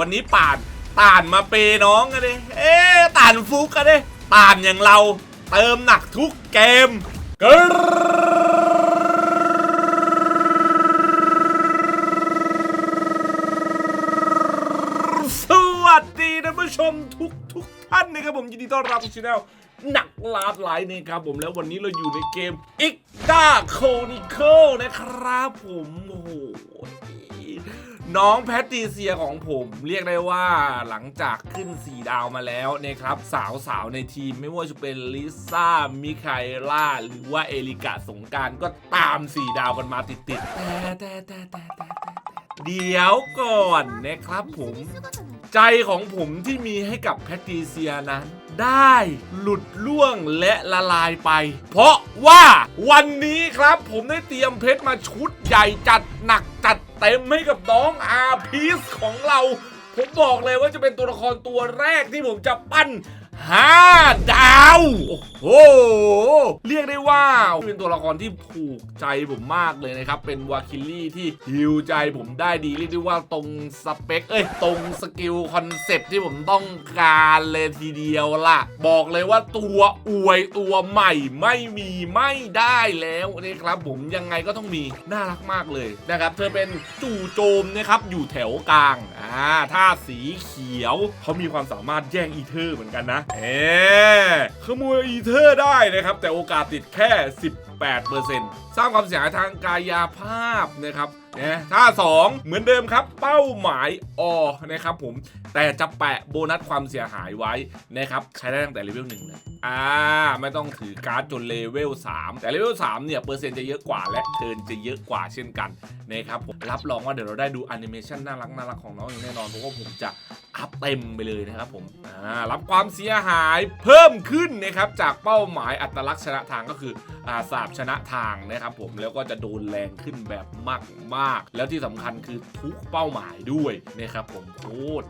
วันนี้ป่านต่านมาเปน้องกันดิเอ๊ะต่านฟุกกันดิต่านอย่างเราเติมหนักทุกเกมกสวัสดีท่านผู้ชมทุกทุกท่านนะครับผมยินดีต้อนรับสู่ช anel หนักลาดไลน์นะครับผมแล้ววันนี้เราอยู่ในเกม i k d a Chronicle นะครับผม น้องแพตติเซียของผมเรียกได้ว่าหลังจากขึ้น 4 ดาวมาแล้วนะครับ สาวๆ ในทีมไม่ว่าจะเป็นลิซ่า มิคาเอล่า หรือว่าเอลิกาสงการก็ตาม 4 ดาวกันมาติดๆแต่แต่แต่แต่แต่เดี๋ยวก่อนนะครับผมใจของผมที่มีให้กับแพตติเซียนั้น ได้หลุดล่วงและละลายไป เพราะว่าวันนี้ครับผมได้เตรียมเพชรมาชุดใหญ่จัดหนัก เต็มให้กับน้องอาพีสของเรา ผมบอกเลยว่าจะเป็นตัวละครตัวแรกที่ผมจะปั้น5ดาว โอ้โห เรียกได้ว่า เป็นตัวละครที่ถูกใจผมมากเลยนะครับ เป็นวาคิลลี่ที่ฮิวใจผมได้ดีเรียกได้ว่าตรงสเปค เอ้ย ตรงสกิลคอนเซ็ปที่ผมต้องการเลยทีเดียวล่ะ บอกเลยว่าตัวอวยตัวใหม่ไม่มีไม่ได้แล้วนะครับผมยังไงก็ต้องมีน่ารักมากเลยนะครับ เธอเป็นจู่โจมนะครับอยู่แถวกลางอ่าถ้าสีเขียวเขามีความสามารถแย่งอีเทอร์เหมือนกันนะเอขโมยอีเทอร์ได้นะครับ แต่โอกาสติดแค่18%สร้างความเสียหายทางกายภาพนะครับนะถ้า2 เหมือนเดิมครับ เป้าหมายอนะครับผม แต่จะแปะโบนัสความเสียหายไว้นะครับใช้ได้ตั้งแต่เลเวลหนึ่งเลยอ่าไม่ต้องถือการ์ดจนเลเวล3แต่เลเวล3เนี่ยเปอร์เซ็นต์จะเยอะกว่าและเทิร์นจะเยอะกว่าเช่นกันนะครับผมรับรองว่าเดี๋ยวเราได้ดูแอนิเมชันน่ารักน่ารักของน้องอย่างแน่นอนเพราะว่าผมจะ อัพเต็มไปเลยนะครับผมรับความเสียหายเพิ่มขึ้นนะครับจากเป้าหมายอัตลักษณ์ชนะทางก็คืออาสาบชนะทางนะครับผมแล้วก็จะโดนแรงขึ้นแบบมากมากๆแล้วที่สำคัญคือทุกเป้าหมายด้วยนะครับผมโคตร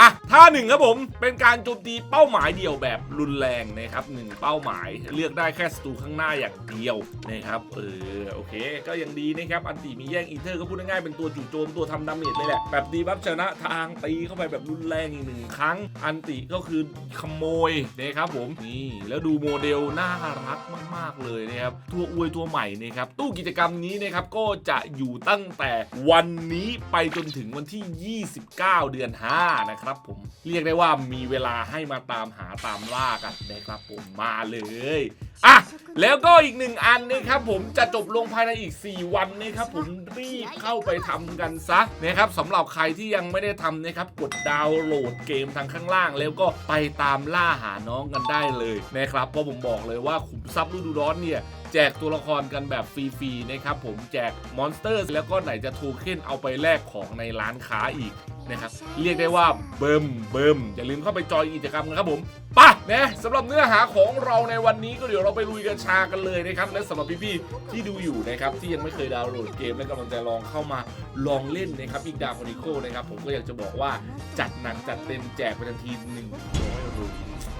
อะท่าหนึ่งครับผมเป็นการโจมตีเป้าหมายเดียวแบบรุนแรงนะครับหนึ่งเป้าหมายเลือกได้แค่ศัตรูข้างหน้าอย่างเดียวนะครับเออโอเค ก็ยังดีนะครับอันติมีแย่งอีเทอร์ก็พูดง่ายๆเป็นตัวจู่โจมตัวทำดาเมจเลยแหละแบบดีบัฟชนะทางตีเข้าไปแบบรุนแรงอีกหนึ่งครั้ง อันติก็คือขโมยนะครับผมนี่แล้วดูโมเดลน่ารักมาก ๆ เลยนะครับตัวอวยตัวใหม่นะครับตู้กิจกรรมนี้นะครับก็จะอยู่ตั้งแต่วันนี้ไปจนถึงวันที่ 29 เดือน 5 นะครับผม เรียกได้ว่ามีเวลาให้มาตามหาตามล่ากันนะครับผมมาเลย อะแล้วก็อีกหนึ่งอันนะครับผมจะจบลงภายในอีก 4 วันนะครับผมรีบเข้าไปทำกันซะนะครับสำหรับใครที่ยังไม่ได้ทำนะครับกดดาวน์โหลดเกมทางข้างล่าง แล้วก็ไปตามล่าหาน้องกันได้เลยนะครับเพราะผมบอกเลยว่าขุมทรัพย์ฤดูร้อนเนี่ยแจกตัวละครกันแบบฟรีๆนะครับผมแจกมอนสเตอร์ แล้วก็ไหนจะโทเค็นเอาไปแลกของในร้านค้าอีกนะครับ เรียกได้ว่าเบิ่มเบิ่มอย่าลืมเข้าไปจอยกิจกรรมกันครับผมไป่ะ นะสำหรับเนื้อหาของเราในวันนี้ก็เดี๋ยวเราไปลุยกันชากันเลยนะครับและสำหรับพี่ๆที่ดูอยู่นะครับที่ยังไม่เคยดาวน์โหลดเกมและกำลังจะลองเข้ามาลองเล่นนะครับอีกดาวคอนิโคนะครับผมก็อยากจะบอกว่าจัดหนักจัดเต็มแจกไปทันทีหนึ่งร้อยรู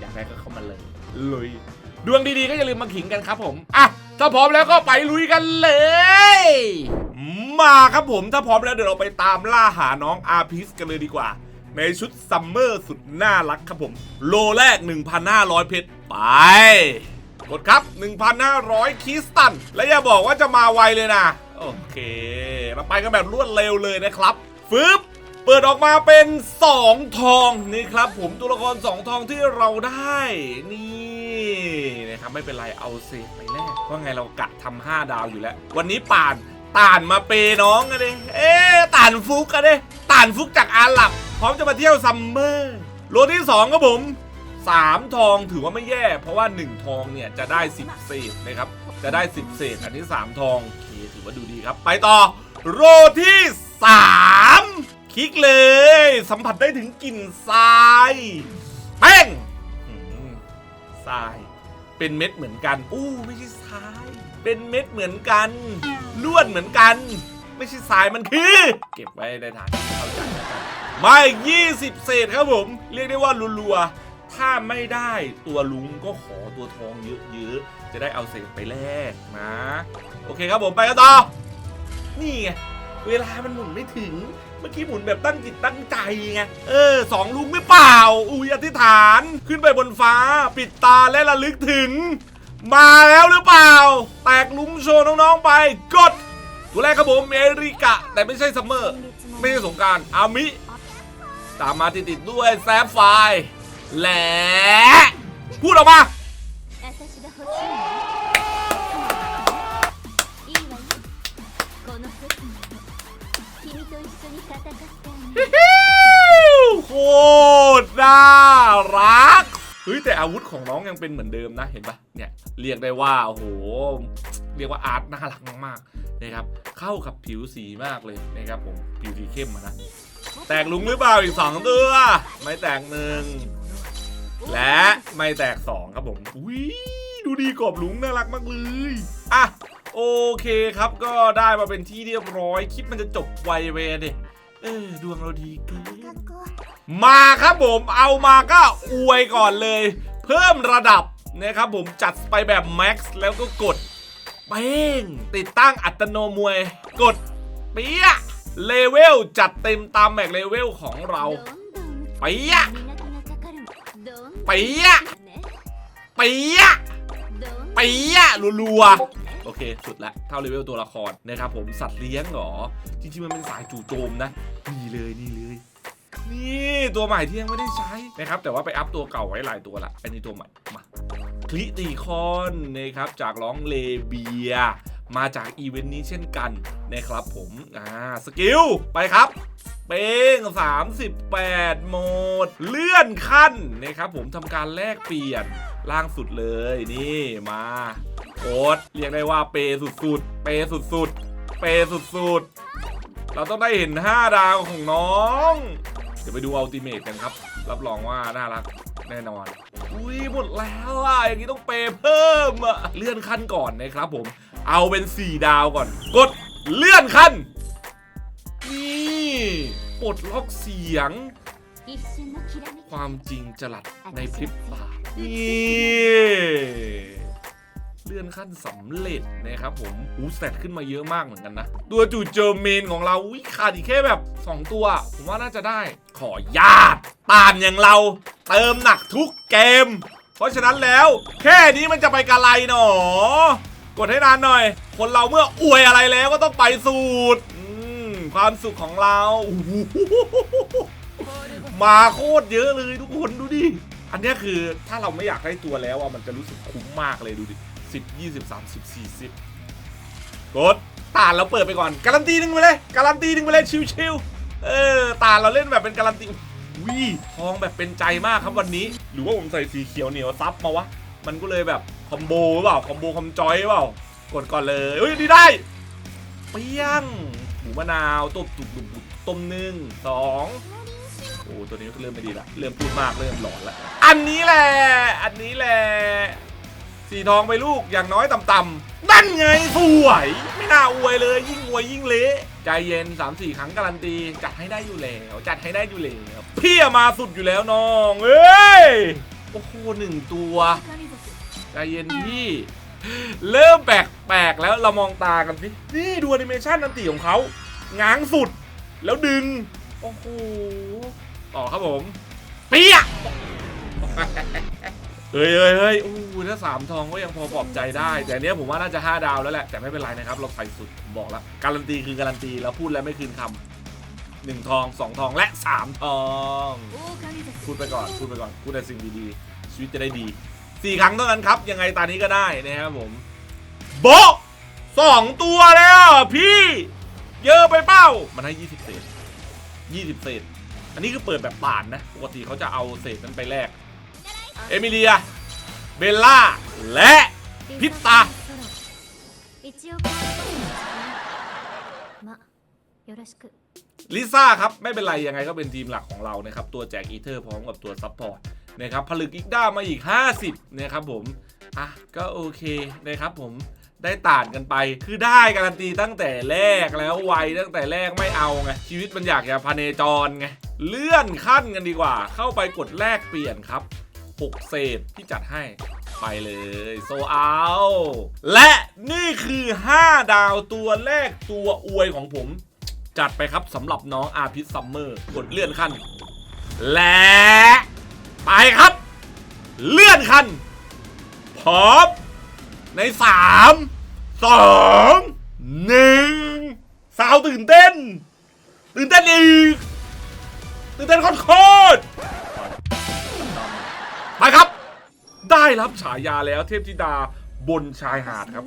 อยากได้ก็เข้ามาเลยเลยดวงดีๆก็อย่าลืมมาขิงกันครับผมอะถ้าพร้อมแล้วก็ไปลุยกันเลย มาครับผมถ้าพร้อมแล้วเดี๋ยวเราไปตามล่าหาน้องอาพิสกันเลยดีกว่า ในชุดซัมเมอร์สุดน่ารักครับผม โลแรก 1,500 เพชร ไป กดครับ 1,500 คิสตัน และอย่าบอกว่าจะมาไวเลยนะ โอเค เราไปกันแบบรวดเร็วเลยนะครับ ฟึบเปิดออกมาเป็น 2 ทองนี่ครับผมตัวละคร 2 ทองที่เราได้ นี่นะครับไม่เป็นไรเอาเซฟไปแลกเพราะไงเรากะทำ5ดาวอยู่แล้ว วันนี้ป่านต่านมาเปน้องกันดิเอ๊ต่านฟุกกันดิต่านฟุกจากอาหรับ พร้อมจะมาเที่ยวซัมเมอร์โลที่ 2 ครับผม 3 ทองถือว่าไม่แย่ เพราะว่า 1 ทองเนี่ยจะได้ 10 เศษนะครับ จะได้ 10 เศษ อันนี้ 3 ทองโอเคถือว่าดูดีครับ ไปต่อโรที่ 3 คลิกเลย สัมผัสได้ถึงกลิ่นทรายเป้งทราย เป็นเม็ดเหมือนกัน อู้ไม่ใช่ทราย เป็นเม็ดเหมือนกันล้วนเหมือนกัน ไม่ใช่ทรายมันคือ เก็บไว้ในฐานเข้าใจนะครับ มาอีก 20 เศษครับผม เรียกได้ว่ารัวๆ ถ้าไม่ได้ตัวลุงก็ขอตัวทองเยอะๆ จะได้เอาเศษไปแลกนะ โอเคครับผมไปกันต่อ นี่ไง เวลามันหมุนไม่ถึง เมื่อกี้หมุนแบบตั้งจิตตั้งใจไง เออสองลุงไม่เปล่า อุยอธิษฐาน ขึ้นไปบนฟ้า ปิดตาและระลึกถึง มาแล้วหรือเปล่า แตกลุงโชว์น้องๆไป กด ตัวแรกครับผมเอริกะ แต่ไม่ใช่ซัมเมอร์ ไม่ใช่สงการอามิ ตามมาติดๆด้วยแซฟไฟและพูดออกมาโคตรน่ารักเฮ้ยแต่อาวุธของน้องยังเป็นเหมือนเดิมนะเห็นปะเนี่ยเรียกได้ว่าโอ้โหเรียกว่าอาร์ตน่ารักมากๆนะครับเข้ากับผิวสีมากเลยนะครับผมผิวสีเข้มนะ แตกลุงหรือเปล่าอีกสองตัว ไม่แตกหนึ่งและไม่แตกสองครับผมวิดูดีกรอบลุงน่ารักมากเลยอะโอเคครับก็ได้มาเป็นที่เรียบร้อยคลิปมันจะจบไวเวดิเออดวงเราดีเกินมาครับผมเอามาก็อวยก่อนเลย เพิ่มระดับนะครับผมจัดไปแบบแม็กซ์แล้วก็กดเป้งติดตั้งอัตโนมวย กดเปีย เลเวลจัดเต็มตามแม็กเลเวลของเราไปอะไปอะไปอะไปอะรัวๆโอเค สุดละเท่าเลเวลตัวละครนะครับผมสัตว์เลี้ยงหรอ จริงๆ มันเป็นสายจู่โจมนะนี่เลยนี่เลยนี่ตัวใหม่ที่ยังไม่ได้ใช้นะครับ แต่ว่าไปอัพตัวเก่าไว้หลายตัวละอันนี้ตัวใหม่มาคลิตีคอนนะครับจากร้องเลเบีย มาจากอีเวนต์นี้เช่นกันนะครับผมอ่าสกิล ไปครับเป้ง38 โหมด เลื่อนขั้นนะครับผมทำการแลกเปลี่ยนล่างสุดเลยนี่มาโคดเรียกได้ว่าเปสุดๆ เปสุดๆ เปสุดๆ เราต้องได้เห็น 5 ดาวของน้อง เดี๋ยวไปดูอัลติเมทกันครับ รับรองว่าน่ารักแน่นอน อุ้ยหมดแล้วอะอย่างนี้ต้องเปย์เพิ่มอะเลื่อนขั้นก่อนนะครับผม เอาเป็น 4 ดาวก่อน กดเลื่อนขั้น นี่ปลดล็อกเสียง ความจริงจลัดในพริบตานี่เลื่อนขั้นสำเร็จนะครับผมหูแซดขึ้นมาเยอะมากเหมือนกันนะ ตัวจูเจอร์เมนของเราอุ้ขาดอีกแค่แบบ 2 ตัว ผมว่าน่าจะได้ ขอญาติตามอย่างเรา เติมหนักทุกเกม เพราะฉะนั้นแล้ว แค่นี้มันจะไปกะไรหนอ กดให้นานหน่อย คนเราเมื่ออวยอะไรแล้วก็ต้องไปสูตรความสุขของเรามาโคตรเยอะเลยทุกคนดูดิ อันนี้คือถ้าเราไม่อยากได้ตัวแล้วอะมันจะรู้สึกคุ้มมากเลยดูดิสิบยี่สิบสามสิบสี่สิบกดตาเราเปิดไปก่อน การันตีหนึ่งไปเลย การันตีหนึ่งไปเลยชิวๆเออตาเราเล่นแบบเป็นการันตีวิทองแบบเป็นใจมากครับวันนี้ หรือว่าผมใส่สีเขียวเหนียวซับมาวะ มันก็เลยแบบ คอมโบหรือเปล่าคอมโบคอมจอยหรือเปล่ากดก่อนเลยเฮ้ยดีได้เปี้ยงหมูมะนาวต้มตุ่มตุ่มต้มหนึ่งสองโอ้ตัวนี้ก็เริ่มไม่ดีละเริ่มพูดมากเริ่มหลอนละอันนี้แหละอันนี้แหละสีทองไปลูกอย่างน้อยต่ำๆนั่นไงสวยไม่น่าอวยเลย ยิ่งอวยยิ่งเละใจเย็น3-4 ครั้งการันตีจัดให้ได้อยู่แล้วจัดให้ได้อยู่แล้วพี่อะมาสุดอยู่แล้วน้องเอ้ยโอ้โหหนึ่งตัว ใจเย็นพี่ เริ่มแปลกๆแล้วเรามองตากันสินี่ดูแอนิเมชันอันตีของเขาง้างสุด แล้วดึง โอ้โหต่อครับผม เปียเฮ้ยเฮ้ยเฮ้ยอู้ถ้าสามทองก็ยังพอปลอบใจได้ แต่เนี้ยผมว่าน่าจะ 5 ดาวแล้วแหละ แต่ไม่เป็นไรนะครับ เราใส่สุดผมบอกแล้วการันตีคือการันตีเราพูดแล้วไม่คืนคำหนึ่งทองสองทองและสามทอง พูดไปก่อน พูดไปก่อน พูดแต่สิ่งดีๆ ชีวิตจะได้ดี สี่ครั้งเท่านั้นครับ ยังไงตานี้ก็ได้นะครับผม โบะสองตัวแล้วพี่ เยอะไปเป้า มันให้ยี่สิบเศษยี่สิบเศษ อันนี้คือเปิดแบบป่านนะ ปกติเขาจะเอาเศษนั้นไปแลก เอมิเลีย เบลล่า และ พิตตา 一応この人にはまよろしく ลิซ่าครับ ไม่เป็นไร ยังไงก็เป็นทีมหลักของเรานะครับ ตัวแจกอีเทอร์พร้อมกับตัวซัพพอร์ตนะครับผลึกอีกด้ามาอีก 50นะครับผม อะ ก็โอเคนะครับผมได้ต่านกันไป คือได้การันตีตั้งแต่แรกแล้วไวตั้งแต่แรกไม่เอาไง ชีวิตมันอยากจะพเนจรไง เลื่อนขั้นกันดีกว่า เข้าไปกดแลกเปลี่ยนครับ 6 เศษที่จัดให้ไปเลยโซเอาและนี่คือ 5 ดาวตัวแรกตัวอวยของผม จัดไปครับสำหรับน้องอาพิษซัมเมอร์กดเลื่อนขั้น และ ไปครับ เลื่อนขั้นพร้อมในสามสองหนึ่งสาวตื่นเต้น ตื่นเต้นอีก ตื่นเต้นโคตรไปครับ ได้รับฉายาแล้วเทพธิดาบนชายหาดครับ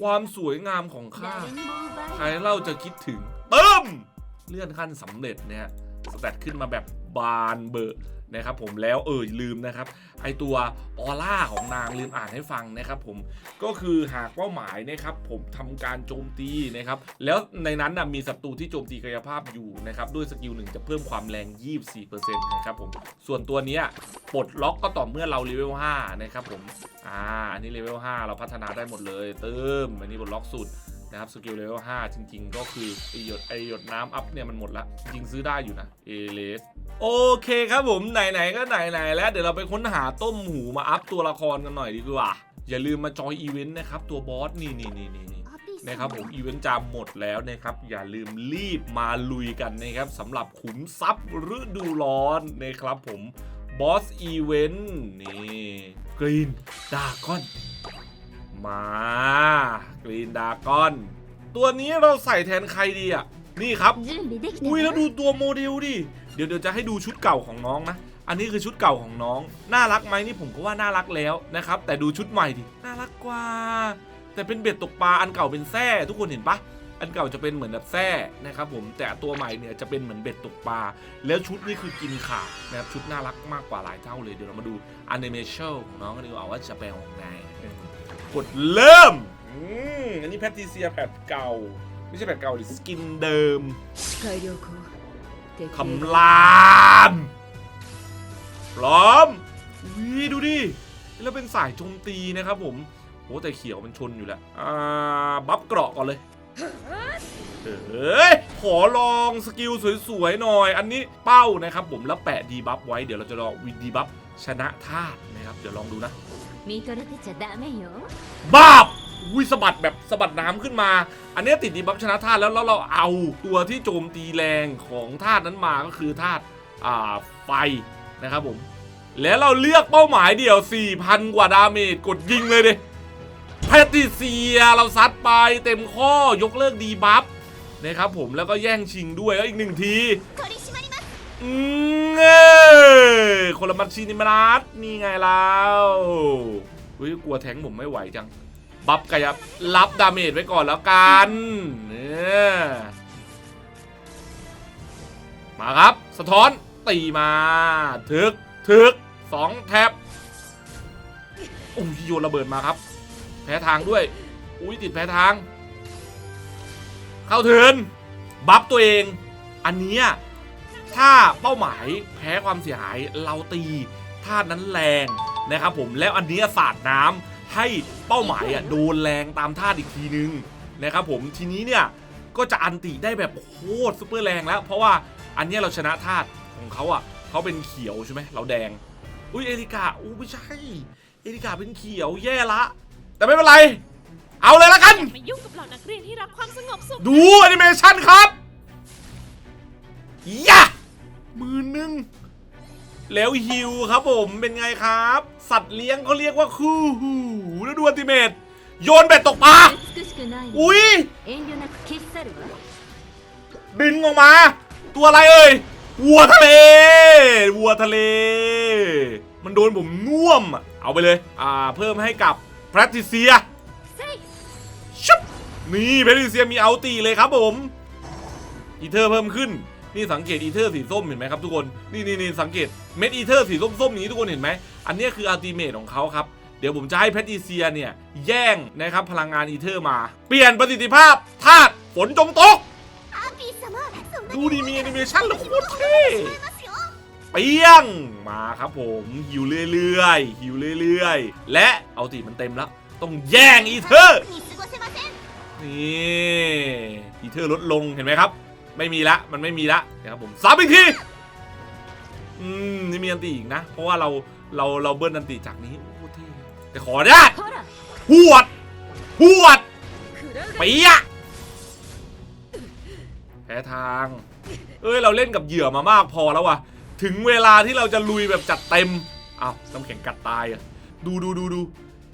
ความสวยงามของข้าใครเล่าจะคิดถึง ติมเลื่อนขั้นสำเร็จเนี่ยสแตทขึ้นมาแบบบานเบอร์นะครับผมแล้วเออลืมนะครับ ไอตัวออร่าของนางลืมอ่านให้ฟังนะครับผมก็คือหากเป้าหมายนะครับผมทำการโจมตีนะครับแล้วในนั้นนะมีศัตรูที่โจมตีกายภาพอยู่นะครับด้วยสกิลหนึ่งจะเพิ่มความแรง 24%นะครับผมส่วนตัวนี้ปลดล็อกก็ต่อเมื่อเราเลเวล5นะครับผมอ่าอันนี้เลเวล5เราพัฒนาได้หมดเลยเติมอันนี้ปลดล็อกสุด นะครับสกิลเลเวลห้าจริง ๆ ก็คือไอหยดไอหยดน้ำอัพเนี่ยมันหมดละยิงซื้อได้อยู่นะเอเลสโอเคครับผมไหนๆก็ไหนๆแล้วเดี๋ยวเราไปค้นหาต้มหมูมาอัพตัวละครกันหน่อยดีกว่า อย่าลืมมาจอยอีเวนต์นะครับตัวบอสนี่นี่นี่นี่นะครับผมอีเวนต์จามหมดแล้วนะครับ อย่าลืมรีบมาลุยกันนะครับสำหรับขุมทรัพย์ฤดูร้อนนะครับผมบอสอีเวนต์นี่กรีนดากอน มากรีนดากอน ตัวนี้เราใส่แทนใครดีอะ นี่ครับ อุ้ยแล้วดูตัวโมเดลดิ เดี๋ยวเดี๋ยวจะให้ดูชุดเก่าของน้องนะ อันนี้คือชุดเก่าของน้อง น่ารักไหมนี่ผมก็ว่าน่ารักแล้วนะครับ แต่ดูชุดใหม่ดิ น่ารักกว่า แต่เป็นเบ็ดตกปลา อันเก่าเป็นแส้ทุกคนเห็นปะอันเก่าจะเป็นเหมือนแบบแส้นะครับผมแต่ตัวใหม่เนี่ยจะเป็นเหมือนเบ็ดตกปลา แล้วชุดนี่คือกินขานะครับชุดน่ารักมากกว่าหลายเท่าเลยเดี๋ยวเรามาดูแอนิเมชั่นของน้องกันดีกว่าว่าจะแปลงออกแน กดเริ่มอันนี้แพทริเซียแพทเก่า ไม่ใช่แพทเก่าดิสกินเดิมคำรามพร้อมวิดูดิ แล้วเป็นสายโจมตีนะครับผมโอ้แต่เขียวมันชนอยู่แหละอ่า บัฟเกราะก่อนเลยเฮ้ยขอลองสกิลสวยๆหน่อย อันนี้เป้านะครับผมแล้วแปะดีบัฟไว้เดี๋ยวเราจะรอวินดีบัฟชนะธาตุนะครับ เดี๋ยวลองดูนะ บ้าบอุ้ยสะบัดแบบสะบัดน้ำขึ้นมา อันนี้ติดดีบัฟชนะธาตุแล้วแล้วเราเอาตัวที่โจมตีแรงของธาตุนั้นมาก็คือธาตุไฟนะครับผม แล้วเราเลือกเป้าหมายเดี่ยว 4,000 กว่าดาเมจกดยิงเลยดิแพติเซียเราซัดไปเต็มข้อยกเลิกดีบัฟนะครับผมแล้วก็แย่งชิงด้วยอีกหนึ่งทีอืมเออคนละมัชชีนิมารัสนี่ไงเรา เฮ้ยกลัวแทงผมไม่ไหวจัง บัฟกายบรับดาเมจไว้ก่อนแล้วกันเนี่ยมาครับ สะท้อนตีมาถึกถึกสองแท็บโอ้ยโยนระเบิดมาครับ แพ้ทางด้วย อุ้ยติดแพ้ทาง เข้าถึงบัฟตัวเอง อันนี้ถ้าเป้าหมายแพ้ความเสียหายเราตีธาตุนั้นแรง นะครับผมแล้วอันเนี้ยสาดน้ำให้เป้าหมายอะโดนแรงตามธาตุอีกทีนึงนะครับผมทีนี้เนี่ยก็จะอันติได้แบบโคตรซุปเปอร์แรงแล้ว เพราะว่าอันเนี้ยเราชนะธาตุของเขาอะเขาเป็นเขียวใช่ไหมเราแดง อุ้ยเอริกาอู้ไม่ใช่ เอริกาเป็นเขียวแย่ละ แต่ไม่เป็นไร เอาเลยละกันไม่ยุ่งกับเหล่านักเรียนที่รักความสงบสุขดูแอนิเมชันครับยะมือหนึ่ง แล้วฮิวครับผมเป็นไงครับ สัตว์เลี้ยงเขาเรียกว่าคู่หูแล้วดูอันติเมตโยนแบตตกปลาอุ้ยบินออกมา ตัวอะไรเอ่ยวัวทะเลวัวทะเล มันโดนผมน่วม เอาไปเลย อ่า เพิ่มให้กับแพทริเซียชุบนี่แพทริเซียมีเอาตีเลยครับผมอีเธอเพิ่มขึ้น นี่สังเกตอีเทอร์สีส้มเห็นไหมครับทุกคนนี่นี่นี่สังเกตเม็ดอีเทอร์สีส้มๆนี้ทุกคนเห็นไหมอันนี้คืออัลติเมทของเขาครับเดี๋ยวผมจะให้แพทริเซียเนี่ยแย่งนะครับพลังงานอีเทอร์มา เปลี่ยนประสิทธิภาพธาตุฝนจงตก ดูดีมีแอนิเมชั่นหรือโคตรเท่เปี้ยงมาครับผมหิวเรื่อยๆหิวเรื่อยๆ และเอาตีมันเต็มแล้ว ต้องแย่งอีเทอร์นี่อีเทอร์ลดลงเห็นไหมครับ ไม่มีละมันไม่มีละนะครับผมสามอีกทีอืมนี่มีอันตีอีกนะ เพราะว่าเราเราเราเบิ้ลอันตีจากนี้โอ้โหเท่แต่ขอได้ほらหวดหวดคือเรื่องเปียะแพ้พ้ทาง เอ้ยเราเล่นกับเหยื่อมามากพอแล้วว่ะ ถึงเวลาที่เราจะลุยแบบจัดเต็มอ้าวน้ำแข็งกัดตายอะ ดูดูดูดู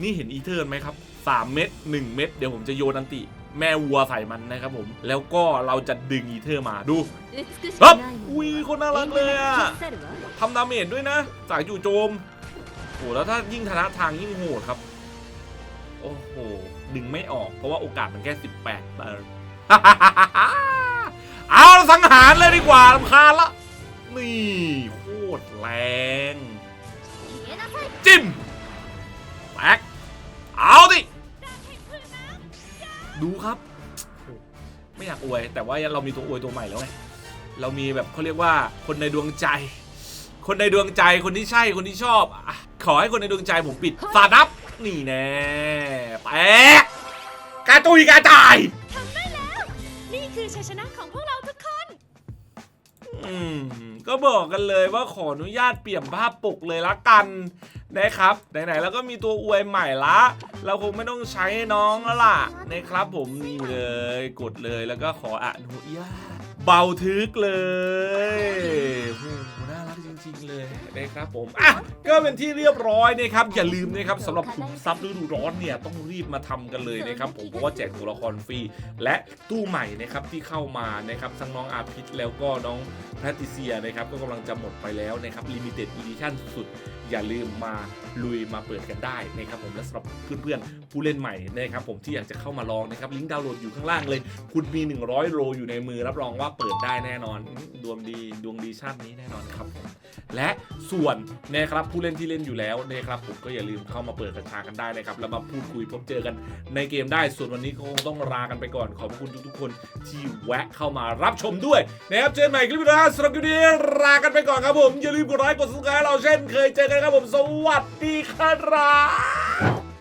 นี่เห็นอีเทิร์นไหมครับ 3 เม็ด1เม็ดเดี๋ยวผมจะโยนอันติ แม่วัวใส่มันนะครับผม แล้วก็เราจะดึงอีเธอร์มาดูครับอุ้ยคนน่ารักเลยอะทำดาเมจด้วยนะสายจู่โจมโอ้แล้วถ้ายิ่งธนะทางยิ่งโหดครับ โอ้โห ดึงไม่ออกเพราะว่าโอกาสมันแค่ 18แปอร์เอาสังหารเลยดีกว่าลำคาละ นี่โคตรแรง จิ้มแบกเอาดิ ดูครับโอ้ไม่อยากอวย แต่ว่าเรามีตัวอวยตัวใหม่แล้วไงเรามีแบบเขาเรียกว่าคนในดวงใจ คนในดวงใจคนที่ใช่คนที่ชอบอะขอให้คนในดวงใจผมปิดสาดับนี่แน่แตกกระตุยกระจายทำได้แล้ว นี่คือชัยชนะของพวกเราทุกคน อืมก็บอกกันเลยว่าขออนุญาตเปลี่ยนภาพปกเลยละกัน นะครับไหนๆแล้วก็มีตัวอวยใหม่ละ เราคงไม่ต้องใช้น้องแล้วล่ะนะครับผมนี่เลยกดเลยแล้วก็ขออนุญาตเบาทึกเลยโอ้โหน่ารักจริงๆเลยนะครับผม อะ ก็เป็นที่เรียบร้อยนะครับ อย่าลืมนะครับสำหรับขุมทรัพย์ฤดูร้อนเนี่ย ต้องรีบมาทำกันเลยนะครับ ผมเพราะว่าแจกตัวละครฟรี และตู้ใหม่นะครับที่เข้ามานะครับทั้งน้องอาพิษแล้วก็น้องแพทริเซียนะครับก็กำลังจะหมดไปแล้วนะครับลิมิเต็ดอีดิชั่นสุดๆ อย่าลืมมาลุยมาเปิดกันได้นะครับผมและสำหรับเพื่อนๆผู้เล่นใหม่นะครับผมที่อยากจะเข้ามาลองนะครับลิงก์ดาวน์โหลดอยู่ข้างล่างเลย คุณมี 100 โลอยู่ในมือรับรองว่าเปิดได้แน่นอนดวงดีดวงดีชาตินี้แน่นอนครับผม และส่วนนะครับผู้เล่นที่เล่นอยู่แล้วนะครับผมก็อย่าลืมเข้ามาเปิดกระชากันได้นะครับแล้วมาพูดคุยพบเจอกันในเกมได้ ส่วนวันนี้ก็คงต้องลากันไปก่อนขอบคุณทุกๆคนที่แวะเข้ามารับชมด้วยนะครับเจอกันใหม่คลิปหน้าสำหรับคลิปนี้ลากันไปก่อนครับผมอย่าลืมกดไลค์กดซับสไครต์เราเช่นเคยเจอกันครับผมสวัสดีครับ